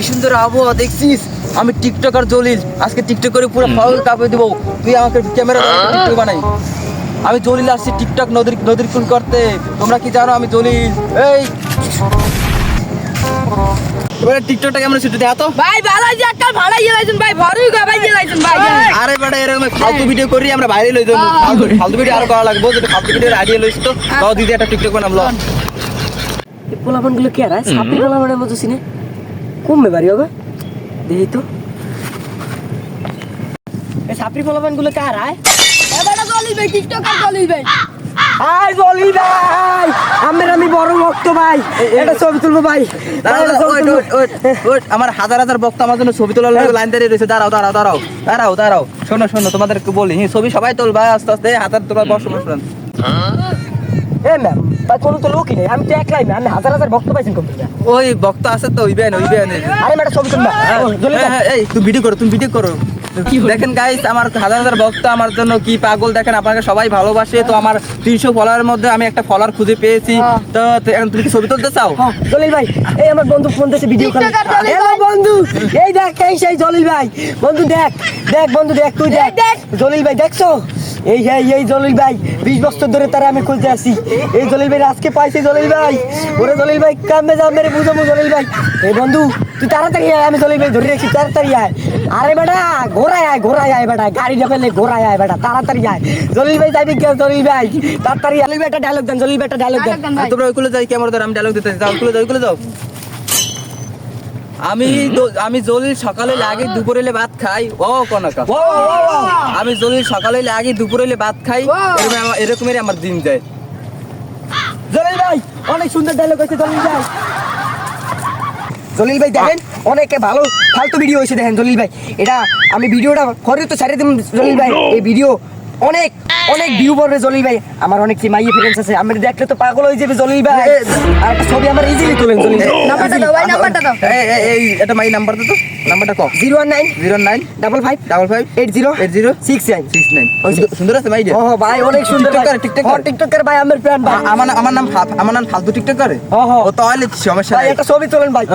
কি সুন্দর আবহাওয়া দেখছিস? আমি টিকটকার জলিল আজকে টিকটক করে পুরো ফাউল কাপে দেবো। তুই আমাকে ক্যামেরা টিকটক বানাই। আমি জলিল আসছি টিকটক নদীর নদীর কুল করতে। তোমরা কি জানো আমি জলিল? এই! এবারে টিকটকটা কেমন ছুটি দেয়া তো। ভাই ভালাই যে একটা ভাড়াই গেলাইছেন ভাই ভরই গা ভাই ভাই আরে বেটা এরকম ফালতু ভিডিও করি আমরা বাইরে লই যাব। ফালতু ফালতু ভিডিও আর করা লাগবে যেটা ফালতু ভিডিওর আইডিয়া লইছি তো। দাও দিদি একটা টিকটক বানাম ল। পোলাপানগুলো কে রায় সাপি পোলাপানের মতো সিনে কমবে বাড়ি হবে? দেখি তো। এই সাপড়ি পোলাপানগুলো কার আয় এবারে চলি ভাই টিকটকার চলি ভাই বলি ভাই আমের আমি বড় ভক্ত ভাই। এটা ছবি তুলবো ভাই। আমার হাজার হাজার আমার জন্য ছবি তোলার লাইন দাঁড়িয়ে রয়েছে দাঁড়াও দাঁড়াও দাঁড়াও দাঁড়াও দাঁড়াও। শোনো শোনো তোমাদেরকে বলি। ছবি সবাই তোলবা আস্তে আস্তে। হাতার তোলা বসো বসো এ ম্যাম তাই কোনো তো লোকই নেই। আমি তো একলাই না আমি হাজার হাজার ভক্ত পাইছেন কম ওই বক্তা আছে তো ওই বেন ওই বেন। আরে ম্যাডাম ছবি তুলবা। ও, জলদি হ্যাঁ, হ্যাঁ, এই তুমি ভিডিও করো তুমি ভিডিও করো। দেখেন গাইস আমার হাজার হাজার ভক্ত আমার জন্য কি পাগল দেখেন আপনাকে সবাই ভালোবাসে। তো আমার তিনশো ফলোয়ারের মধ্যে আমি একটা ফলোয়ার খুঁজে পেয়েছি। তো তো তুমি কি ছবি তুলতে চাও? হ্যাঁ, জলিল ভাই এই আমার বন্ধু ফোন দিয়েছে ভিডিও কল হ্যালো ভাই। বন্ধু এই দেখ এই সেই জলিল ভাই। বন্ধু দেখ দেখ বন্ধু দেখ তুই দেখ। দেখ। জলিল ভাই দেখছ? এই এই এই জলিল ভাই, বিশ বছর ধরে তারা আমি খুঁজতে আসি এই জলিল ভাই আজকে পাইছি জলিল ভাই। ওরে জলিল ভাই কামে যাও, মেরে বুঝাবো জলিল ভাই। এই বন্ধু, তুই তাড়াতাড়ি আয়, আমি জলিল ভাই ধরে রাখছি, তাড়াতাড়ি আয়। আরে বেটা ঘোরায় আয় ঘোরায় আয় বেটা, গাড়ি পেলে ঘোরায় আয় বেটা, তাড়াতাড়ি আয়। জলিল ভাই যাবি কে জলিল ভাই, তাড়াতাড়ি জলিল ভাই একটা ডায়লগ দেন, জলিল ভাই একটা ডায়লগ দেন। ভাই। তোমরা ওইগুলো যাই ক্যামেরা ধরে, আমি ডায়লগ দিতে যাও ওইগুলো যাও ওইগুলো যাও। আমি আমি জলিল সকালে লাগে দুপুরে এলে ভাত খাই। ও কনকা। আমি জলিল সকালে লাগে দুপুরে এলে ভাত খাই! এরকম আমার- আমার দিন যায়। জলিল ভাই অনেক সুন্দর ডায়লগ হয়েছে জলিল ভাই। জলিল ভাই দেখেন অনেকে ভালো ফালতু ভিডিও হয়েছে দেখেন জলিল ভাই। এটা আমি ভিডিওটা করে তো ছাড়িয়ে দিন জলিল ভাই। এই ভিডিও অনেক অনেক ভিউ পড়বে জলিল ভাই। আমার অনেক মাইয়ে ফ্রেন্ডস আছে। আমি দেখলে তো পাগল হয়ে যাবে জলিল ভাই। আর একটা ছবি আমার ইজিলি তোলেন জলিল ভাই। নাম্বারটা দাও ভাই নাম্বারটা দাও। এই এই- এটা মাই নাম্বার দাও তো। নাম্বারটা সিক্স নাইন ওইছে। সুন্দর আছে ভাই ও ভাই অনেক সুন্দর টিকটকার, টিকটকার। টিকটকের ভাই আমার ফ্রেন্ড ভাই। আমার আমার নাম ফা- আমার নাম ফালতু টিকটক করে? ও, তাহলে সমস্যা ভাই নাই। একটা ছবি তোলেন ভাই।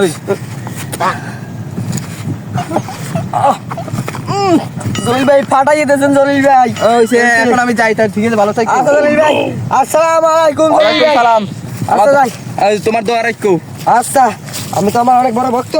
জলিল ভাই ফাটাইয়ে দিয়েছেন জলিল ভাই। ওই সে এখন আমি যাই তার ঠিক আছে ভালো থাকি। জলিল ভাই। আসসালামু আলাইকুম জলিল ভাই। সালাম। আচ্ছা ভাই। তোমার দোয়া রাখো। আচ্ছা আমি তো আমার অনেক বড় ভক্ত।